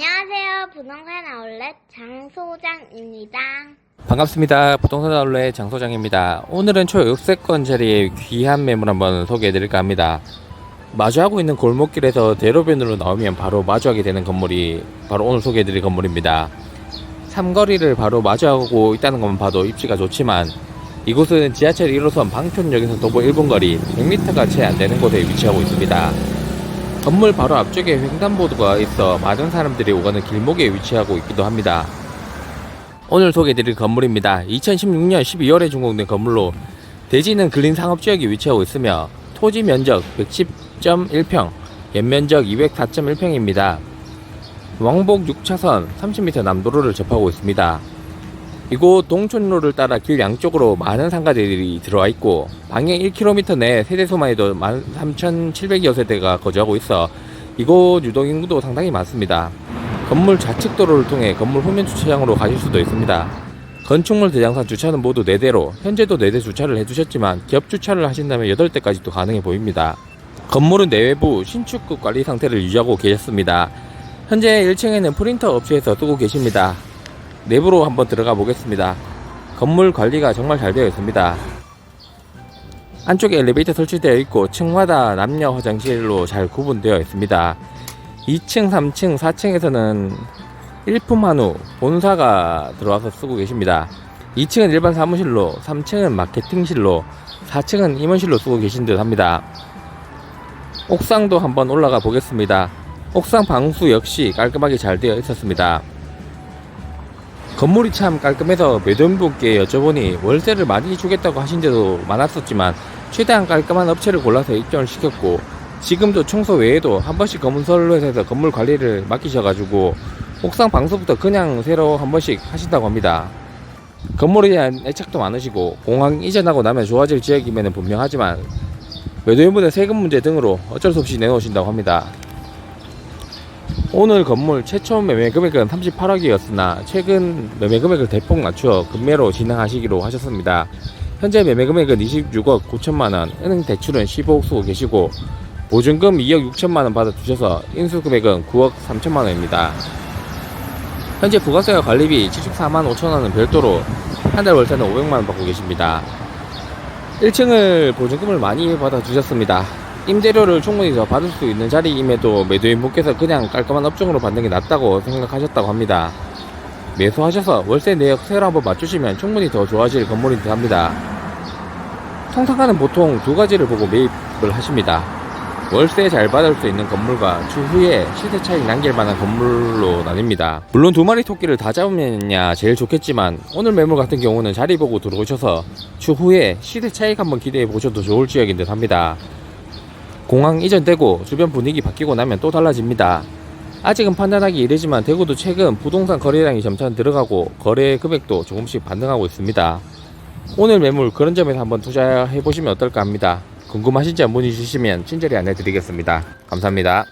안녕하세요. 부동산 아울렛 장소장입니다. 반갑습니다. 부동산 아울렛 장 소장입니다. 오늘은 초역세권 자리에 귀한 매물 한번 소개해드릴까 합니다. 마주하고 있는 골목길에서 대로변으로 나오면 바로 마주하게 되는 건물이 바로 오늘 소개해드릴 건물입니다. 삼거리를 바로 마주하고 있다는 것만 봐도 입지가 좋지만 이곳은 지하철 1호선 방촌역에서 도보 1분 거리 100m가 채 안 되는 곳에 위치하고 있습니다. 건물 바로 앞쪽에 횡단보도가 있어 많은 사람들이 오가는 길목에 위치하고 있기도 합니다. 오늘 소개해드릴 건물입니다. 2016년 12월에 준공된 건물로 대지는 근린 상업지역에 위치하고 있으며 토지 면적 110.1평, 연면적 204.1평입니다. 왕복 6차선 30m 남도로를 접하고 있습니다. 이곳 동촌로를 따라 길 양쪽으로 많은 상가들이 들어와 있고 방향 1km 내 세대수만 해도 13,700여 세대가 거주하고 있어 이곳 유동인구도 상당히 많습니다. 건물 좌측 도로를 통해 건물 후면 주차장으로 가실 수도 있습니다. 건축물 대장산 주차는 모두 4대로 현재도 4대 주차를 해두셨지만 겹 주차를 하신다면 8대까지도 가능해 보입니다. 건물은 내외부 신축급 관리 상태를 유지하고 계셨습니다. 현재 1층에는 프린터 업체에서 쓰고 계십니다. 내부로 한번 들어가 보겠습니다. 건물 관리가 정말 잘 되어 있습니다. 안쪽에 엘리베이터 설치되어 있고 층마다 남녀 화장실로 잘 구분되어 있습니다. 2층, 3층, 4층에서는 일품 한우 본사가 들어와서 쓰고 계십니다. 2층은 일반 사무실로, 3층은 마케팅실로, 4층은 임원실로 쓰고 계신 듯 합니다. 옥상도 한번 올라가 보겠습니다. 옥상 방수 역시 깔끔하게 잘 되어 있었습니다. 건물이 참 깔끔해서 매도인분께 여쭤보니 월세를 많이 주겠다고 하신 데도 많았었지만 최대한 깔끔한 업체를 골라서 입점을 시켰고 지금도 청소 외에도 한 번씩 건설로 해서 건물 관리를 맡기셔가지고 옥상 방수부터 그냥 새로 한 번씩 하신다고 합니다. 건물에 대한 애착도 많으시고 공항 이전하고 나면 좋아질 지역임에는 분명하지만 매도인분의 세금 문제 등으로 어쩔 수 없이 내놓으신다고 합니다. 오늘 건물 최초 매매 금액은 38억이었으나 최근 매매 금액을 대폭 낮추어 금매로 진행하시기로 하셨습니다. 현재 매매 금액은 26억 9천만 원, 은행 대출은 15억 쓰고 계시고 보증금 2억 6천만 원 받아 주셔서 인수 금액은 9억 3천만 원입니다. 현재 부가세와 관리비 74만 5천 원은 별도로 한 달 월세는 500만 원 받고 계십니다. 1층을 보증금을 많이 받아 주셨습니다. 임대료를 충분히 더 받을 수 있는 자리임에도 매도인분께서 그냥 깔끔한 업종으로 받는 게 낫다고 생각하셨다고 합니다. 매수하셔서 월세 내역 새로 한번 맞추시면 충분히 더 좋아질 건물인 듯 합니다. 통상가는 보통 두 가지를 보고 매입을 하십니다. 월세 잘 받을 수 있는 건물과 추후에 시세 차익 남길 만한 건물로 나뉩니다. 물론 두 마리 토끼를 다 잡으면야 제일 좋겠지만 오늘 매물 같은 경우는 자리 보고 들어오셔서 추후에 시세 차익 한번 기대해 보셔도 좋을 지역인 듯 합니다. 공항 이전되고 주변 분위기 바뀌고 나면 또 달라집니다. 아직은 판단하기 이르지만 대구도 최근 부동산 거래량이 점차 늘어가고 거래 금액도 조금씩 반등하고 있습니다. 오늘 매물 그런 점에서 한번 투자해 보시면 어떨까 합니다. 궁금하신지 문의 주시면 친절히 안내 드리겠습니다. 감사합니다.